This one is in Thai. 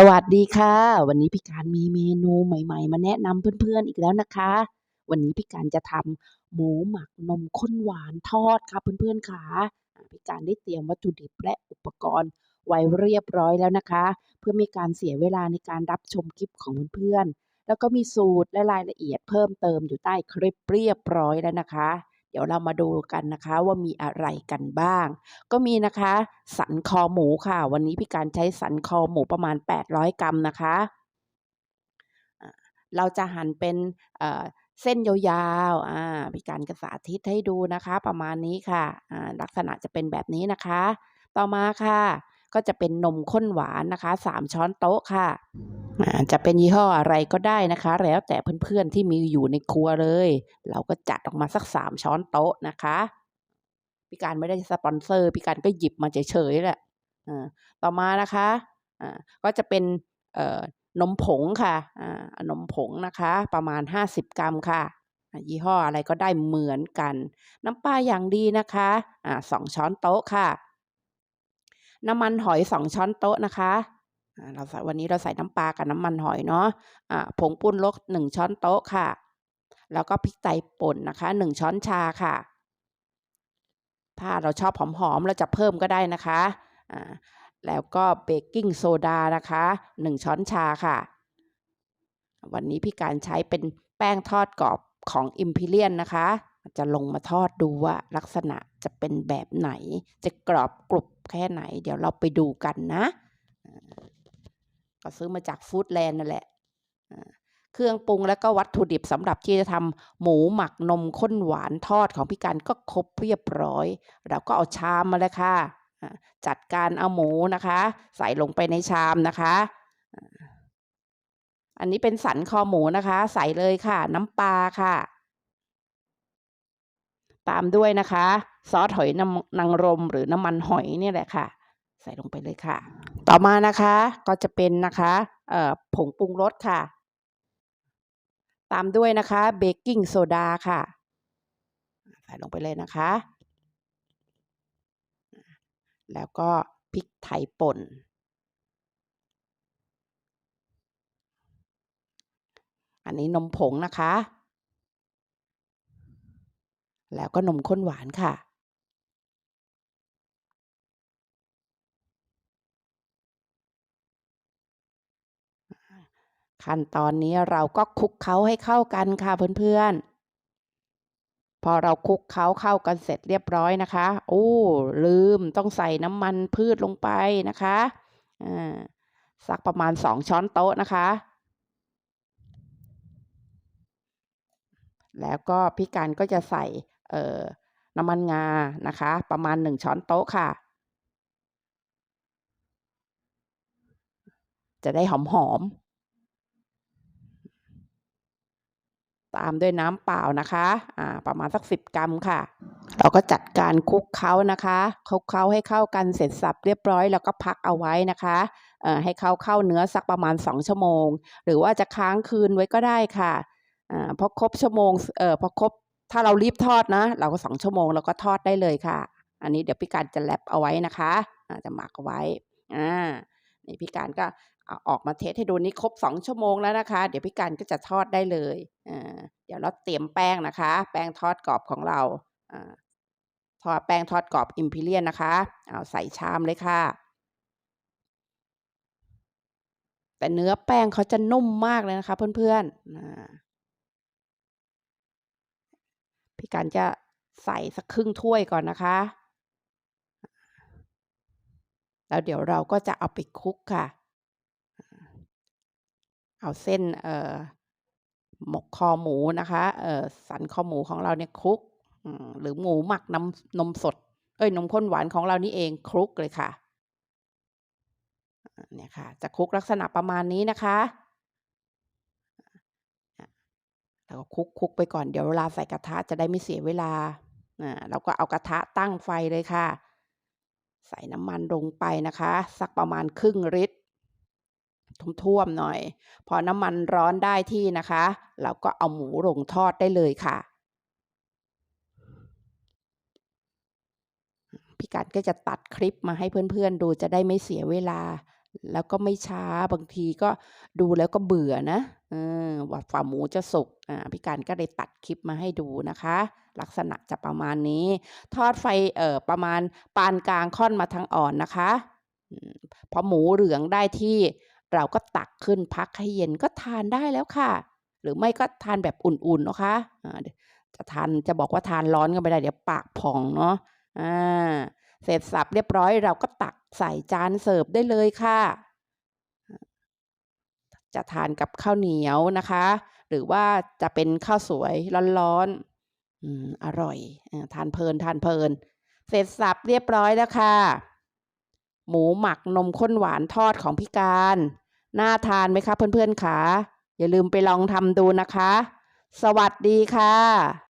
สวัสดีค่ะ วันนี้พี่การมีเมนูใหม่ๆ มาแนะนำเพื่อนๆอีกแล้วนะคะ วันนี้พี่การจะทำหมูหมักนมข้นหวานทอดค่ะเพื่อนๆขาอ่าพี่การได้เตรียมวัตถุดิบและอุปกรณ์ไว้เรียบร้อยแล้วนะคะ เพื่อไม่การเสียเวลาในการรับชมคลิปของเพื่อนๆแล้วก็มีสูตรและรายละเอียดเพิ่มเติมอยู่ใต้คลิปเรียบร้อยแล้วนะคะ ดี๋ยวเรามาดูกันนะคะว่ามีอะไรกันบ้าง ก็มีนะคะ สันคอหมูค่ะ วันนี้พี่การใช้สันคอหมูประมาณ 800 กรัมนะคะ เราจะหั่นเป็นเส้นยาวๆอาพี่การก็สาธิตให้ดูนะคะ ประมาณนี้ค่ะอ่าลักษณะจะเป็นแบบนี้นะคะ ต่อมาค่ะ ก็จะเป็นนมข้นหวานนะคะ 3 ช้อนโต๊ะค่ะ จะเป็นยี่ห้ออะไรก็ได้นะคะ แล้วแต่เพื่อนๆที่มีอยู่ในครัวเลย เราก็จัดออกมาสัก3ช้อนโต๊ะนะคะพี่การไม่ได้สปอนเซอร์พี่การก็หยิบมาเฉยๆแหละต่อมานะคะก็จะเป็นนมผงค่ะอ่านมผงนะคะ ประมาณ 50 กรัมค่ะ ยี่ห้ออะไรก็ได้เหมือนกัน น้ำปลาอย่างดีนะคะสอ่า2ช้อนโต๊ะค่ะ น้ำมันหอย2ช้อนโต๊ะนะคะ เราใส่วันนี้เราใส่น้ำปลากับน้ำมันหอยเนาะอ่าผงปรุงรส1ช้อนโต๊ะค่ะ แล้วก็พริกไทยป่นนะคะ1ช้อนชาค่ะ ถ้าเราชอบหอมๆเราจะเพิ่มก็ได้นะคะอ่าแล้วก็เบกกิ้งโซดานะคะ1ช้อนชาค่ะ วันนี้พี่การใช้เป็นแป้งทอดกรอบของ Empyrean นนะคะ จะลงมาทอดดูว่าลักษณะจะเป็นแบบไหน จะกรอบกรุบแค่ไหน เดี๋ยวเราไปดูกันนะ ก็ซื้อมาจาก Foodland นั่นแหละเครื่องปรุงและก็วัตถุดิบสำหรับที่จะทำหมูหมักนมข้นหวานทอดของพี่การก็ครบเรียบร้อย เราก็เอาชามมาเลยค่ะ จัดการเอาหมูนะคะ ใส่ลงไปในชามนะคะ อันนี้เป็นสันคอหมูนะคะ ใส่เลยค่ะ น้ำปลาค่ะ ตามด้วยนะคะ ซอสหอยนางรมหรือน้ำมันหอยนี่แหละค่ะ ใส่ลงไปเลยค่ะ ต่อมานะคะก็จะเป็นนะคะเอ่อผงปรุงรสค่ะ ตามด้วยนะคะเบกกิ้งโซดาค่ะใส่ลงไปเลยนะคะ แล้วก็พริกไทยป่น อันนี้นมผงนะคะ แล้วก็นมข้นหวานค่ะ ขั้นตอนนี้เราก็คลุกเคล้าให้เข้ากันค่ะเพื่อนๆ พอเราคลุกเคล้าเข้ากันเสร็จเรียบร้อยนะคะโอ้ลืมต้องใส่น้ำมันพืชลงไปนะคะอ่าสักประมาณ2ช้อนโต๊ะนะคะ แล้วก็พี่การก็จะใส่เอ่อน้ำมันงานะคะ ประมาณ1ช้อนโต๊ะค่ะ จะได้หอมๆ ตามด้วยน้ำเปล่านะคะอ่าประมาณสัก 10 กรัมค่ะ เราก็จัดการคลุกเคล้านะคะคลุกเคล้าให้เข้ากันเสร็จสรรเรียบร้อยแล้วก็พักเอาไว้นะคะอ่อให้เขาเข้าเนื้อสักประมาณ 2 ชั่วโมง หรือว่าจะค้างคืนไว้ก็ได้ค่ะอ่าพอครบชั่วโมงเอ่อพอครบถ้าเรารีบทอดนะ เราก็2ชั่วโมงเราก็ทอดได้เลยค่ะ อันนี้เดี๋ยวพี่การจะแรปเอาไว้นะคะอ่าจะหมักเอาไว้อานี่พี่การก็ ออกมาเทสให้ดูนี่ครบ 2 ชั่วโมงแล้วนะคะ เดี๋ยวพี่การก็จะทอดได้เลยเดี๋ยวเราเตรียมแป้งนะคะ แป้งทอดกรอบของเราอทอดแป้งทอดกรอบ Empyrean นนะคะเอาใส่ชามเลยค่ะ แต่เนื้อแป้งเขาจะนุ่มมากเลยนะคะ เพื่อนๆพี่การจะใส่สักครึ่งถ้วยก่อนนะคะแล้วเดี๋ยวเราก็จะเอาไปคลุกค่ะ เอาเส้นเอ่อหมกคอหมูนะคะเอ่อสันคอหมูของเราเนี่ยคลุกหรือหมูหมักน้ำนมสด เอ๊ยนมข้นหวานของเรานี่เองคลุกเลยค่ะเนี่ยค่ะ จะคลุกลักษณะประมาณนี้นะคะอาเราก็คลุกๆไปก่อนเดี๋ยวเวลาใส่กระทะจะได้ไม่เสียเวลาอ่าเราก็เอากระทะตั้งไฟเลยค่ะ ใส่น้ำมันลงไปนะคะ สักประมาณครึ่งลิตร ท่วมๆหน่อย พอน้ำมันร้อนได้ที่นะคะเราก็เอาหมูลงทอดได้เลยค่ะพี่การก็จะตัดคลิปมาให้เพื่อนๆดูจะได้ไม่เสียเวลา แล้วก็ไม่ช้าบางทีก็ดูแล้วก็เบื่อนะอว่าฝ่าหมูจะสุกอ่าพี่การก็เลยตัดคลิปมาให้ดูนะคะ ลักษณะจะประมาณนี้ ทอดไฟเอ่อประมาณปานกลางค่อนมาทางอ่อนนะคะอพอหมูเหลืองได้ที่ เราก็ตักขึ้นพักให้เย็นก็ทานได้แล้วค่ะ หรือไม่ก็ทานแบบอุ่นๆนะคะอ่าจะทานจะบอกว่าทานร้อนก็ไม่ได้เดี๋ยวปากพองเนาะอาเสร็จสับเรียบร้อยเราก็ตักใส่จานเสิร์ฟได้เลยค่ะ จะทานกับข้าวเหนียวนะคะ หรือว่าจะเป็นข้าวสวยร้อนๆอืมอร่อย ทานเพลินทานเพลิน เสร็จสับเรียบร้อยแล้วค่ะ หมูหมักนมข้นหวานทอดของพี่การ น่าทานไหมคะเพื่อนๆขาอย่าลืมไปลองทำดูนะคะ สวัสดีค่ะ